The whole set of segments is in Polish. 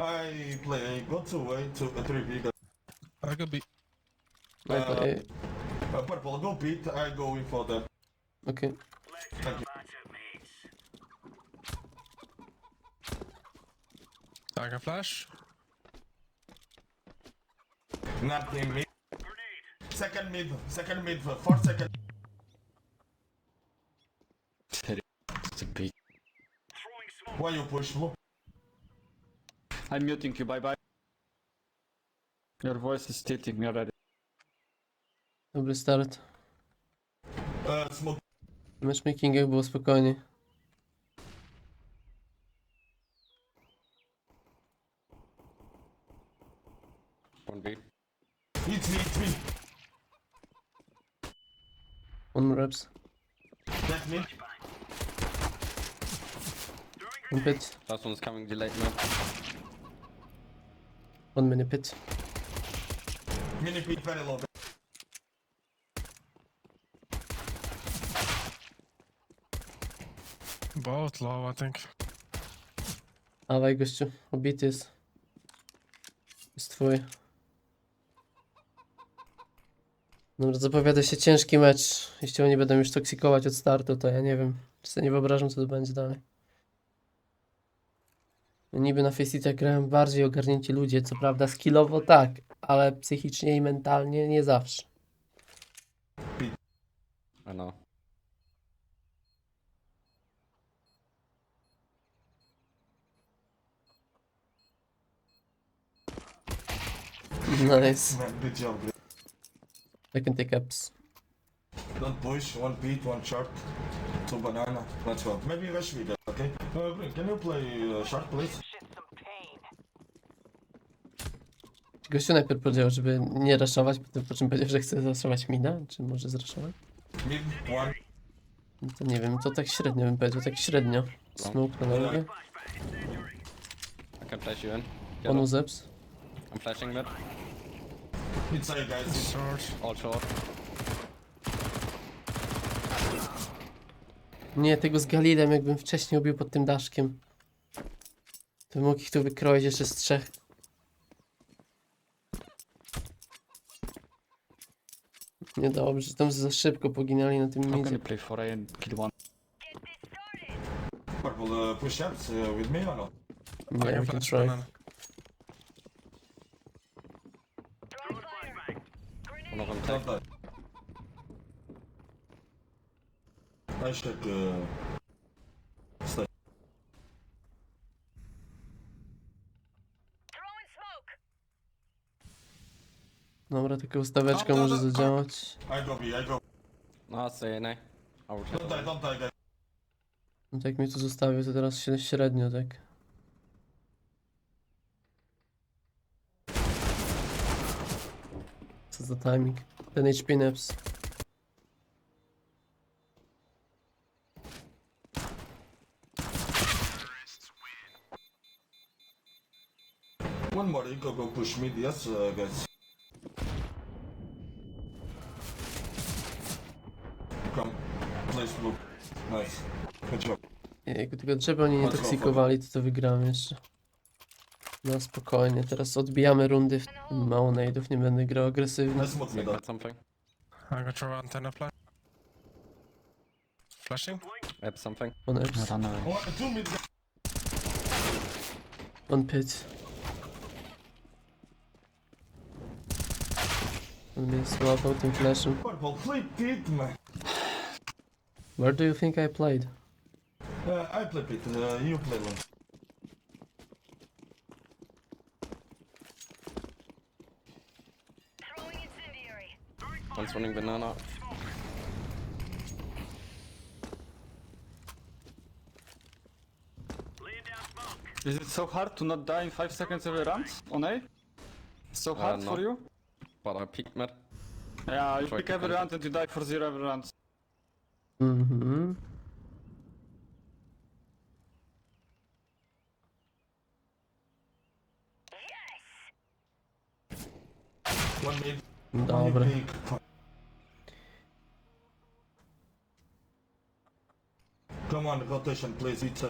I play. Go two way to uh, three big. I could be. Wait, Uh, wait, Uh, purple. Go Pete. I go in for them. okay. Thank you. I can flash. Nothing mid. Second mid. Second mid. Four second. It's a big. Why you push blue? I'm muting you, bye bye. Your voice is tilting me already. Dobry start. Uh, smoke. W matchmakingach było spokojnie. One B. It's me. It's me. One more reps. That's me. One pit. Last one's coming delayed, man. One mini pit. Mini Pete very low. Both low, I think. Dawaj gościu, obity jest. Jest twój. Dobra, zapowiada się ciężki mecz. Jeśli oni będą już toksikować od startu, to ja nie wiem. Sobie nie wyobrażam, co to będzie dalej. No Niby na Faceit grałem bardziej ogarnięci ludzie, co prawda skillowo tak, ale psychicznie i mentalnie nie zawsze. Know. Nice. Man, good job. bro. I can take ups. Don't push. One Pete. One short. Two banana. Let's go. Maybe rush me there. Okay. Uh, can you play uh, short, please? Gościu najpierw powiedział, żeby nie raszować, potem po czym powiedział, że chce zraszować mina, czy może zraszować? Mid. One. No to nie wiem, to tak średnio bym powiedział, tak średnio. Smoke na nogę. I can flash you in. On Yellow. uzeps. I'm flashing mid. Inside, guys. Short. All short. Nie, tego z Galilem jakbym wcześniej ubił pod tym daszkiem. To mógł ich tu wykroić jeszcze z trzech. Niedobrze, tam za szybko poginęli na tym How can midzie. you play 4A and kill one? Purple. Uh, push ups uh, with me or no? I Nie, can we can flash try. banana. One of them Don't take. die. Uh, stay. Dobra, taka ustaweczka może zadziałać. I go. I go. No, will Don't die. Don't die, guys. No tak mnie tu zostawił, to teraz się średnio, tak. Co za timing. Ten HP naps. One more. You go. Go push. Yes, uh, guys. Come. Nice blue. Nice. Good job. Jakby tylko żeby oni nie Chodź, toksykowali, to to wygramy jeszcze. No spokojnie, teraz odbijamy rundy. Mało najdów, nie będę grał agresywnie. Nice move, something. I can throw antenna flash. Flashing? Something. On. One, pit. On mnie słapał tym flashem. Purple. Play pit, man. Where do you think I played? Uh, I play pit. Uh, you play long. One's running banana. Is it so hard to not die in 5 seconds every round on A? It's so hard no. for you? But I peeked mid. Yeah, you Try pick to every round and you die for zero every round. Mhm. One mid. Dobra. Come on, rotation, please. It's a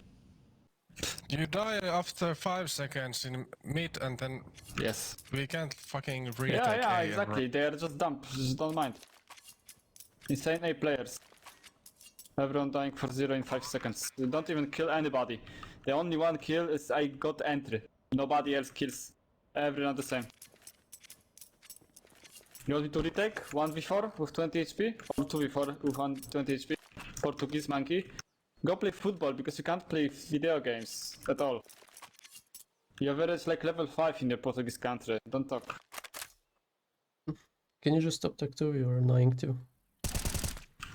You die after five seconds in mid, and then Yes. we can't fucking retake Yeah, yeah, A and exactly. They are just dumb. Just don't mind. Insane A players. Everyone dying for zero in five seconds. You don't even kill anybody. The only one kill is I got entry. Nobody else kills. Everyone the same. You want me to retake 1v4 with 20 HP? Or 2v4 with 120 HP? Portuguese monkey? Go play football because you can't play video games at all. Your average like level 5 in the Portuguese country. Don't talk. Can you just stop talk to? You're annoying too.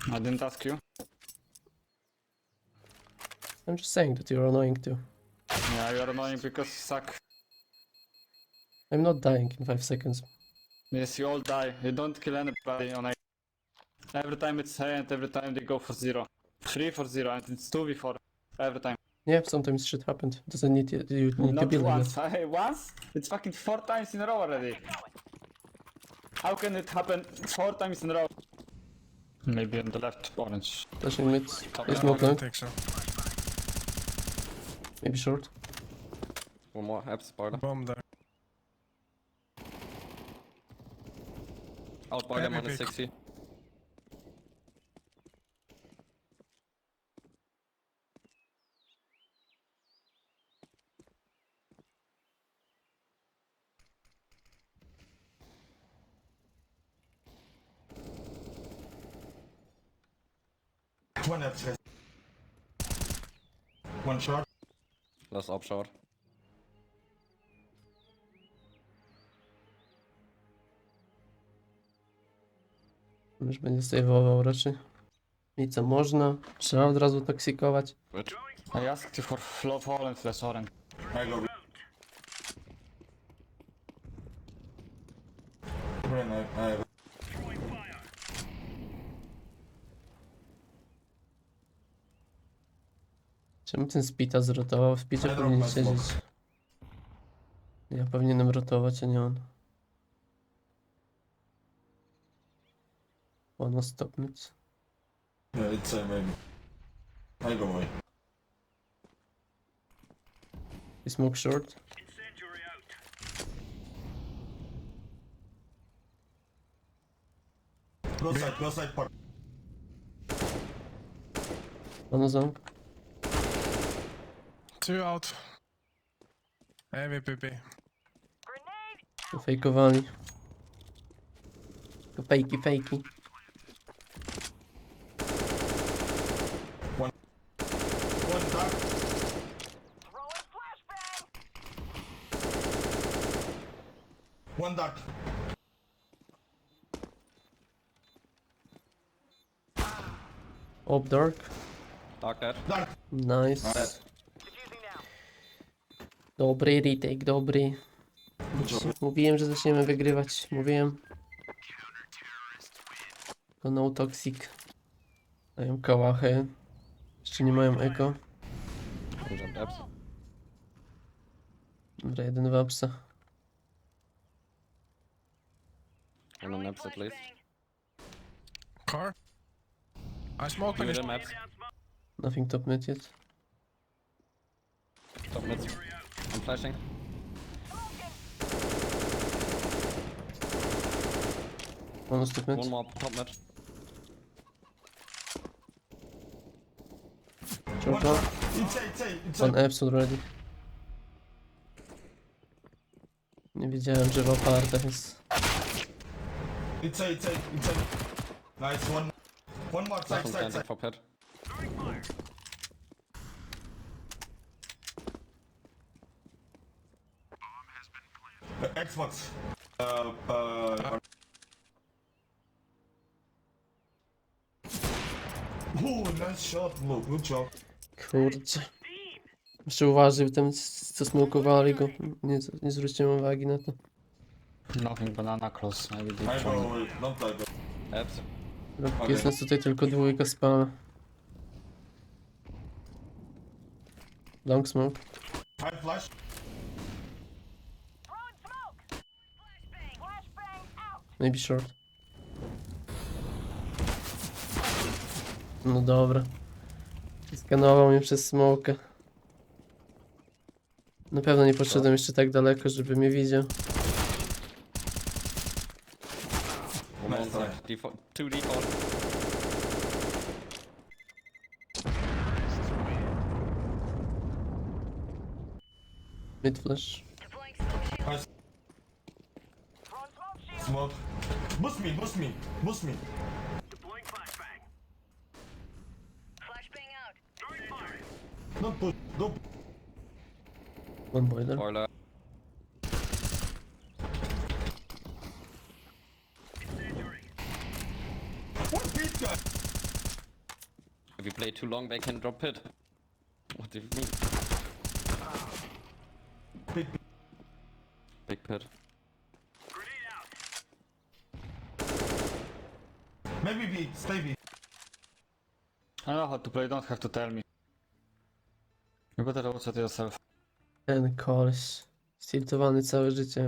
I didn't ask you. I'm just saying that you're annoying too. Yeah, you are annoying because you suck. I'm not dying in 5 seconds. Yes, you all die. You don't kill anybody on A. Every time it's A and every time they go for zero. Three for zero and it's two before. Every time. Yeah, sometimes shit happened. Doesn't need to, you need to Not be like once. that. Hey, once? It's fucking four times in a row already. How can it happen four times in a row? Maybe on the left, orange. Flashing mid. No, Is I smoke don't long. think so. Maybe short. One more, Abs, spoiler. Bomb there. Out boiler, Heavy minus pick. 60. One short. Last op short. Już będzie saveował raczej. I co można? Trzeba od razu toksikować. I asked you for flow fall and flash orange. I go. Green, I, I Czemu ten Spita zrotował? W Spicie Ale powinien drobna siedzieć. smoke. Ja powinienem rotować, a nie on. One stop mid. Yeah, it's uh, maybe. I go. I smoke short. Go side, go side part. Two out. AVPP. Fejkowali. To fejki, fejki. One dark. One dark. Op dark. Dark dead. Dark. Nice. Dobry retake, dobry. Mówiłem, że zaczniemy wygrywać. Mówiłem. To no toxic. Dają kałachy. Jeszcze nie mają eko. Dobra, jeden wapsa. One on Abs at least. Car. I smoke he's them Abs. Nothing top mid yet. Top mid. I'm flashing. One was top mid. One more top mid. Short one. It's A, it's A, it's One A. Epps already. Nie wiedziałem, że w apartach jest. It's A, it's A, it's A. Nice, one. One more, Last side, side, side. Xbox. Uh, uh. Ooh, nice shot, Blue. Good job. Kurczę. Jeszcze uważaj, tam co smokowali go. Nie, nie zwróciłem uwagi na to. Nothing banana close. Maybe they. Don't die, jest nas tutaj tylko dwójka spala. Long smoke. I flash. Maybe short. No dobra. Skanował mnie przez smoka. Na pewno nie podszedłem jeszcze tak daleko, żeby mnie widział. Default. Two default. Mid flash. Smoke. Boost me, boost me, boost me. Deploying Flashbang Flashbang out. Don't push, don't One boiler. Boiler. One beat guy. If you play too long, they can drop pit. What do you mean? Big, Big pit. Know how to play, don't have to tell me. You better watch it yourself. Ten koleś. Stiltowany całe życie.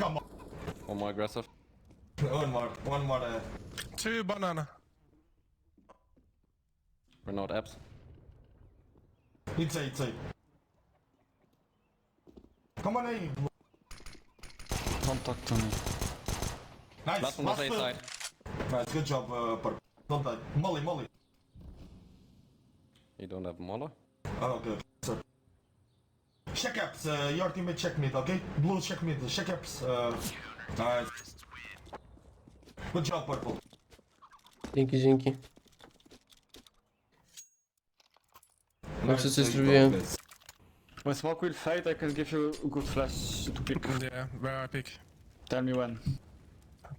Come on. One more aggressive. One more, one more. Uh, Two banana. Run out apps. it's A, it's A. Come on, A. Don't talk to me. Nice. Last one was A side. Nice, good job, uh, Purple. Don't die. Molly, Molly. You don't have Mauler? Oh, okay, okay, sir. Check apps, uh, your teammate check mid, okay? Blue check mid, check apps. Uh, nice. Good job, Purple. Dzięki, dzięki. Nice, coś take zrobiłem. both guys. When smoke will fade, I can give you a good flash to pick. Yeah, where I pick? Tell me when.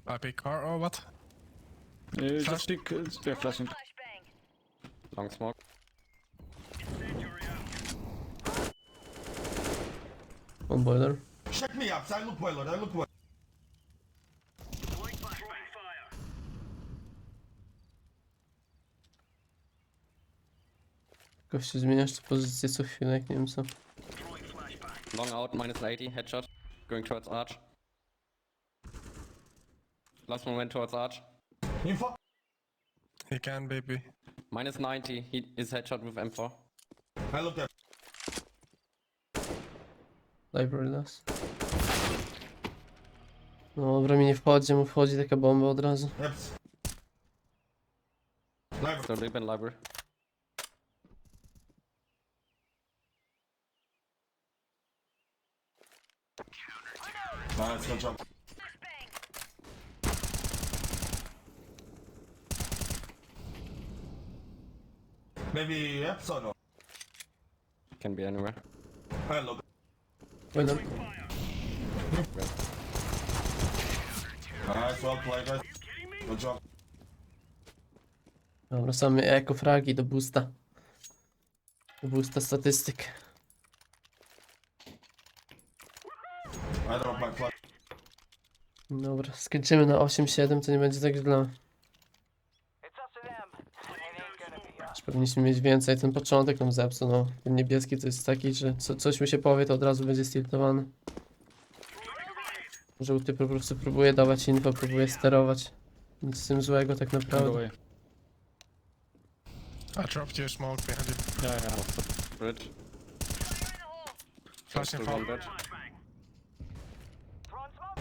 I pick car or what? Pick, uh, yeah, flashing. Flashbang. Long smoke. One boiler. Check me apps, I look well, I look well. Gościu, zmieniasz tu pozycję co chwilę, jak nie wiem co. Long out, minus 80. Headshot. Going towards arch. Last one went towards arch. Info? He can be B. Minus 90. He is headshot with M4. I look at. Library las. No dobra, mi nie wchodzi, mu wchodzi taka bomba od razu. Apps. Live. So they've been library. Nice, good job. Maybe apps or no? Can be anywhere. I look. Boiler. Nice, well played, guys. Good job. Dobra, same ekofragi do boosta. Do boosta statystyk. I drop my flag. Dobra, skończymy na 8-7, to nie będzie tak źle. Powinniśmy mieć więcej, ten początek nam zepsuł, no. Ten niebieski to jest taki, że co, coś mu się powie, to od razu będzie stiltowany. Żółty po prostu próbuje dawać info, próbuje sterować. Nic z tym złego tak naprawdę. I dropped you smoke behind you. Yeah, yeah. Bridge. Still one from. bridge.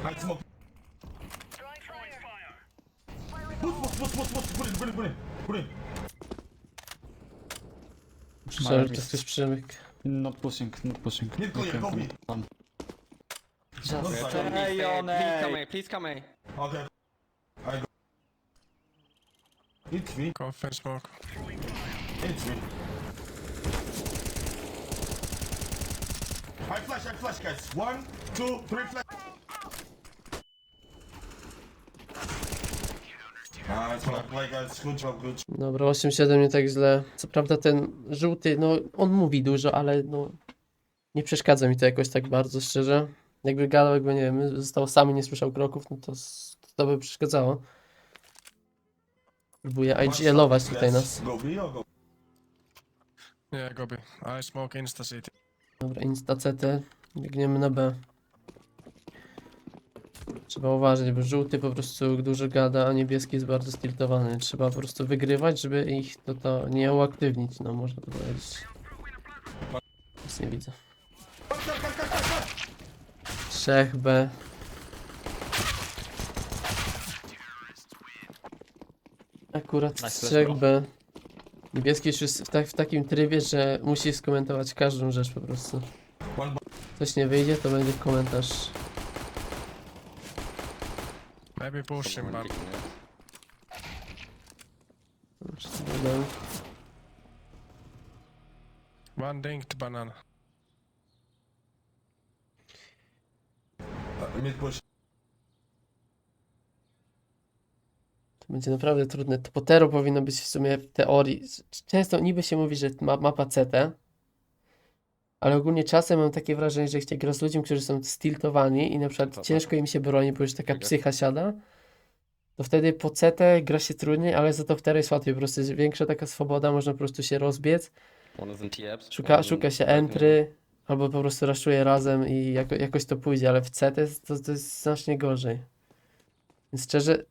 Nice smoke. Push. Put in, put in, put in. Put in. Że to ktoś przemyk. Not pushing, not pushing. Clear, Okay, copy. Okay, side. please, Hey, stay- on please come A. Please come A. Okay. I go. It's me. Coffin smoke. It's me. I flash, I flash, guys. One, two, three, flash. Nice, well play, guys. Good job, good job. Dobra, 8-7 nie tak źle. Co prawda ten żółty, no on mówi dużo, ale no nie przeszkadza mi to jakoś tak bardzo, szczerze. Jakby gadał, jakby nie wiem, został sam i nie słyszał kroków, no to, to by przeszkadzało. Próbuję IGL-ować tutaj nas. Yeah, go B. I smoke insta city. Dobra, insta CT, biegniemy na B. Trzeba uważać, bo żółty po prostu dużo gada, a niebieski jest bardzo stiltowany. Trzeba po prostu wygrywać, żeby ich to, to nie uaktywnić, no można to powiedzieć. Nic nie widzę. cut, cut, cut, cut, cut. 3B. Akurat Nice 3B. Niebieski już jest w, tak, w takim trybie, że musi skomentować każdą rzecz po prostu. Coś nie wyjdzie, to będzie komentarz. Maybe push him, Someone picking one dinked banana. Uh, mid push. To będzie naprawdę trudne. To Potero powinno być w sumie w teorii. Często niby się mówi, że ma mapa CT, ale ogólnie czasem mam takie wrażenie, że jak się gra z ludźmi, którzy są stiltowani i na przykład To tak. ciężko im się broni, bo już taka Tak. psycha siada, to wtedy po CT gra się trudniej, ale za to w Terra jest łatwiej. Po prostu jest większa taka swoboda, można po prostu się rozbiec. Szuka, szuka się entry, albo po prostu raszuje razem i jako, jakoś to pójdzie, ale w CT to, to jest znacznie gorzej. Więc szczerze,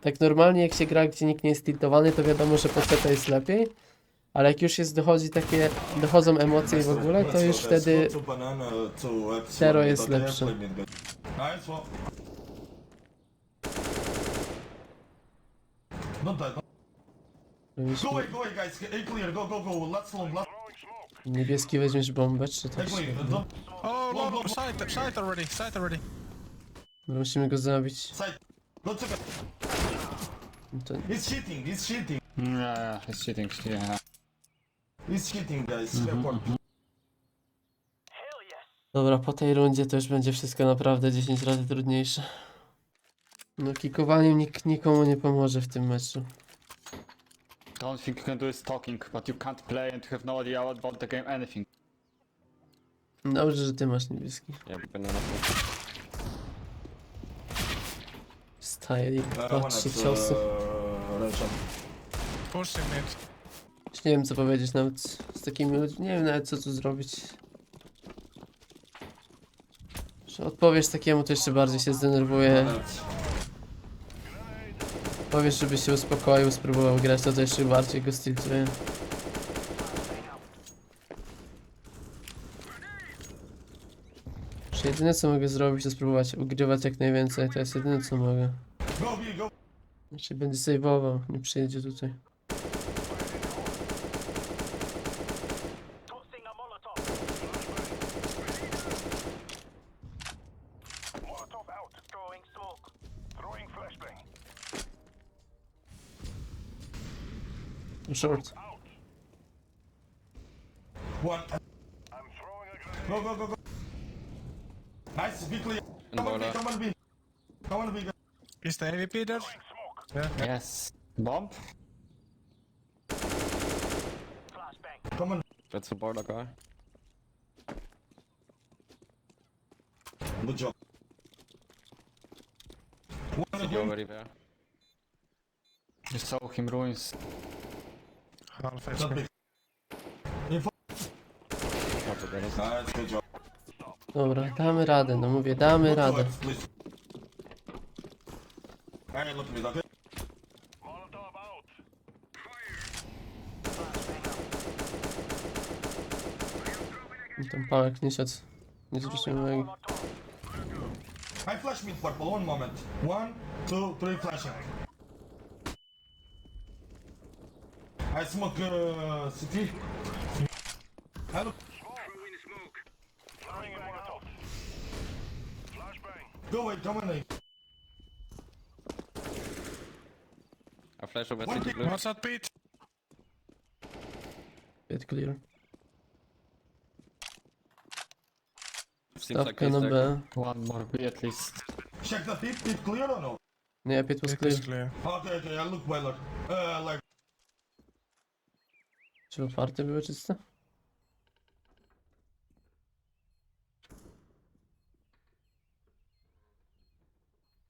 tak normalnie jak się gra, gdzie nikt nie jest tiltowany, to wiadomo, że po CT jest lepiej, ale jak już jest, dochodzi takie, dochodzą emocje i w ogóle, to już go, guys. wtedy mid, jest let's niebieski weźmiesz bombę, czy to Oh no, no, go. side, side already, side already. Musimy go zabić. side. Don't take it. To... He's cheating, he's cheating. Yeah, he's cheating. Yeah. He's cheating, guys. Report. Dobra, po tej rundzie to już będzie wszystko naprawdę 10 razy trudniejsze. No, kikowaniem nikt nikomu nie pomoże w tym meczu. The only thing you can do is talking, but you can't play and you have no idea about the game anything. Dobrze, że ty masz niebieski. Yeah, banana. Staje i Uh, one patrzy at, ciosy. uh, Ręczem. Już nie wiem co powiedzieć nawet z takimi ludźmi. Nie wiem nawet co tu zrobić. Że odpowiesz takiemu, to jeszcze bardziej się zdenerwuje. Powiesz, żeby się uspokoił, spróbował grać, to to jeszcze bardziej go stiltuje. Jedyne co mogę zrobić, to spróbować ugrywać jak najwięcej. To jest jedyne co mogę. Znaczy będzie saveował, nie przyjedzie tutaj. Short. One. I'm throwing a grenade. Go, go, go, go. Nice, be clear. Come on, B, come on, B. Come on, B. Is the AVP there? Yeah. Yes. Bomb? Flashbang. Come on. That's a border guy. Good job. One City win. already there. You saw him ruins. Dobra, damy radę, no mówię, damy radę. Molotov out. Ten palek nie siadł. Nie zwróciłem uwagi. I flash mid purple, one moment. One, two, three, flashing. I smoke uh, city. I look. Throwing a Molotov. Flashbang. Go away, come on, A. I flash over One city big blue. What's that beat? Get clear. Seems like Stawka na he's B. One more B at least. Check the pit, pit clear or no? Nie, pit was It clear. clear. Okay, okay, I look well. Uh, like. Czy otwarte były czyste?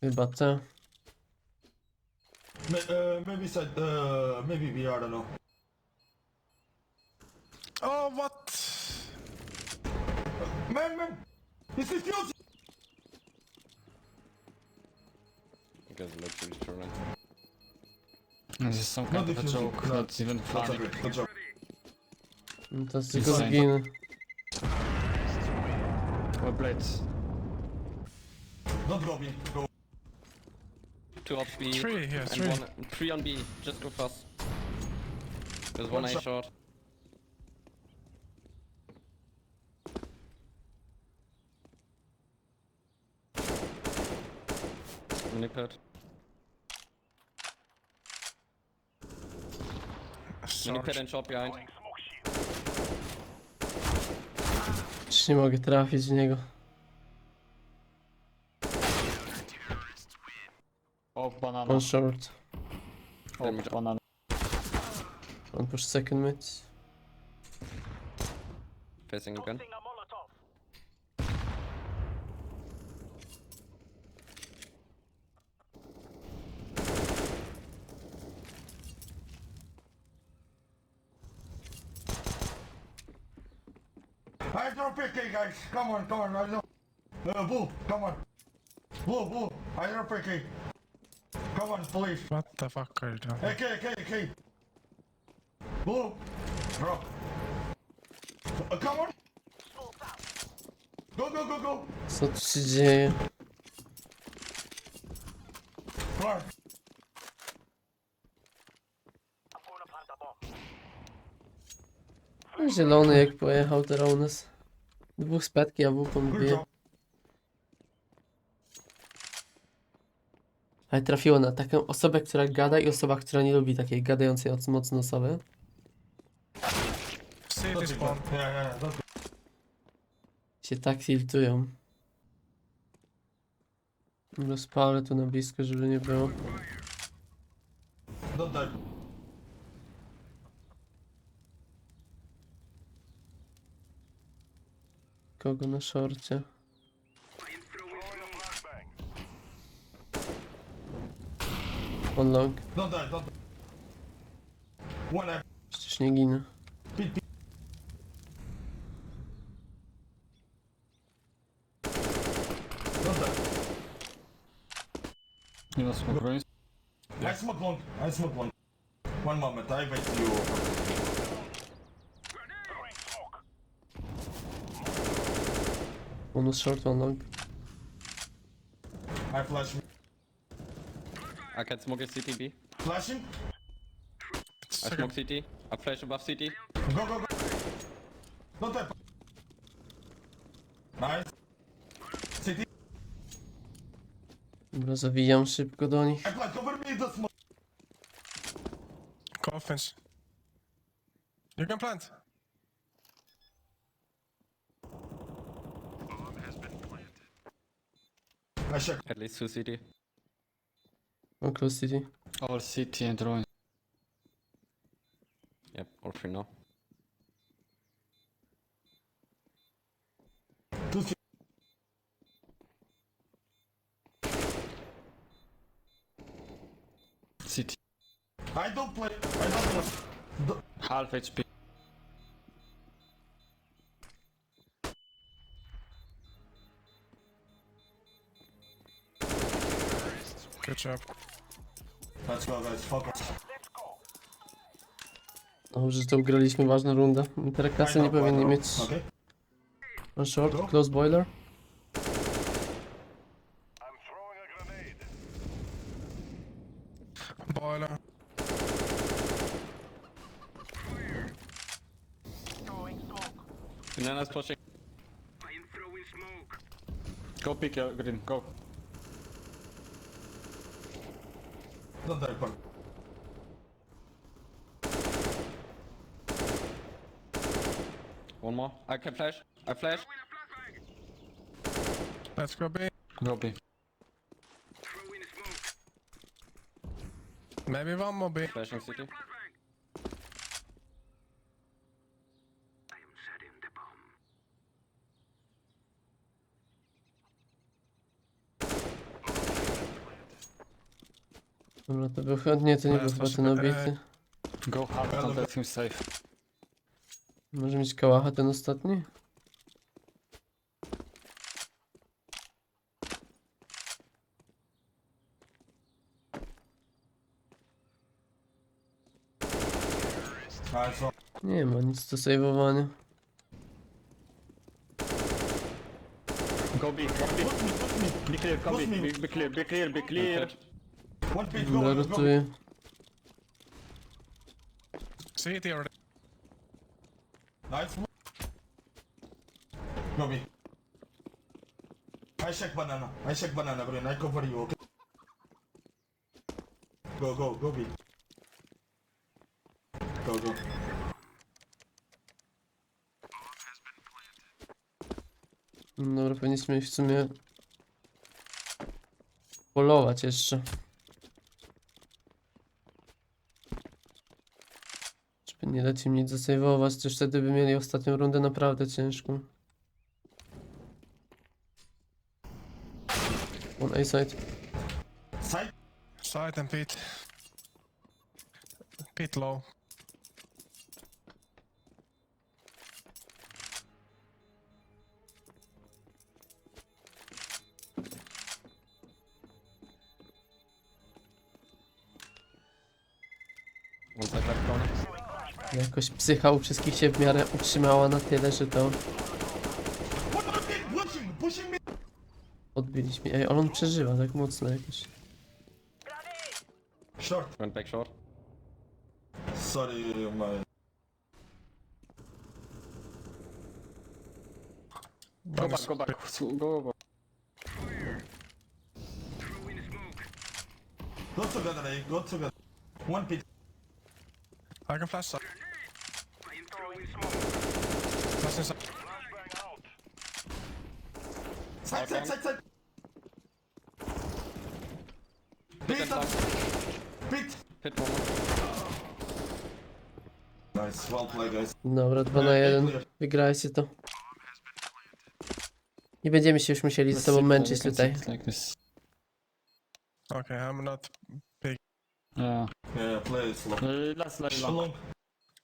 Chyba te. ma- Uh, maybe side, uh, maybe B, I don't know. Oh, what? Man, man! He's defusing! You guys literally trolling. This is some kind of a joke, No. not even That's funny. okay, good job. To tylko Insane. zginę. Or blades. Don't go B. Go. Two up B. Three here, and three. One, three on B. Just go fast. There's one One A shot. short. Minipad. Minipad Short. and short behind. Już nie mogę trafić w niego. Off banana. On short. Off banana. On push second mid. Facing again. I drop AK, guys. Come on, come on. I know. Uh, blue, come on. Blue, blue. I drop AK. Come on, please. What the fuck are you doing? AK, AK, AK. Blue. Drop. Uh, come on. Go, go, go, go. Co tu się dzieje? Clark. Zielony jak pojechał teraz u nas. Dwóch spetki, a w Good bije. Ale trafiło na taką osobę, która gada i osoba, która nie lubi takiej gadającej oc- mocno osoby. Się tak tiltują. Rozpalę tu na blisko, żeby nie było. Don't Kogo na szorcie? Throwing a flashbang. On long. Don't die, don't die. One. Przecież nie ginę. Know smoke ruins. I smoke long. I smoke long. One moment. I wait you. Throwing smoke. On was short, one long. I flash. I can smoke a CT B. Flashing. I smoke CT. I flash above CT. Go, go, go. Don't die. Nice. City. Dobra, zawijam szybko do nich. I flash. Cover me the smoke. Coffins. You can plant. I check. At least two CT. One close city. All city and ruins. Yep, all three now. Two C- City. I don't play. I don't play. Half HP. Job. Let's go, guys. Focus. Dobrze, że to ugraliśmy ważną rundę. Teraz kasy nie powinni mieć. Okay. On short, close boiler. Boiler. I'm throwing smoke. Go pick your green. Go. Park. One more. I can flash. I flash. Let's go B. Go B. Maybe one more B. Flashing city. I am setting the bomb. Dobra, to był chętnie, to nie był chyba ten sobie- obity. Go half. Don't let him safe. Może mieć kałacha ten ostatni? Nie ma nic do saveowania. Go B, one B. Be clear, come Push B. me. Be, be clear, be clear, be clear. One pit, go, go, go. CT already. Nice. Go B. I check banana. I check banana, bro. I cover you, okay? Go, go, go B. Go, go. Dobra, powinniśmy w sumie polować jeszcze. Żeby nie dać im nic zasejwować, też wtedy by mieli ostatnią rundę naprawdę ciężką. On A. Side. Side and pit. Pit low. Jakoś psycha u wszystkich się w miarę utrzymała na tyle, że to odbiliśmy. Ej, ale on przeżywa tak mocno jakoś. Short. Went back short. Sorry, my. Go back, go back. Go, go, go. Go together, eh? Go together. One pit. I can flash side. Throwing smoke. Flash inside. Flashbang out. Side, side, side, side. Down. Pit. Pit one. Nice, well played, guys. Dobra, 2 na 1. Wygrajcie to. Nie będziemy się już musieli sobą sit, męczyć tutaj. Like this. Okay, I'm not big. Yeah. Yeah, play slow. Uh, Last. Long.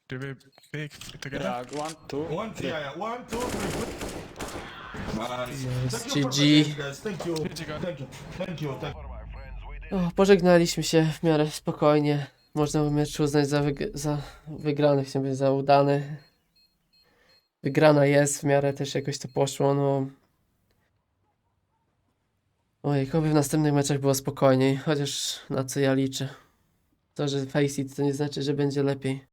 Do we big together? Yeah, one, two. One, three, yeah, yeah. One, two, three. For GG. O, pożegnaliśmy się w miarę spokojnie. Można mecz uznać za, wyg- za wygrany, chciałbym za udany. Wygrana jest, w miarę też jakoś to poszło, no. Ojej, oby w następnych meczach było spokojniej, chociaż na co ja liczę. To, że face it, to nie znaczy, że będzie lepiej.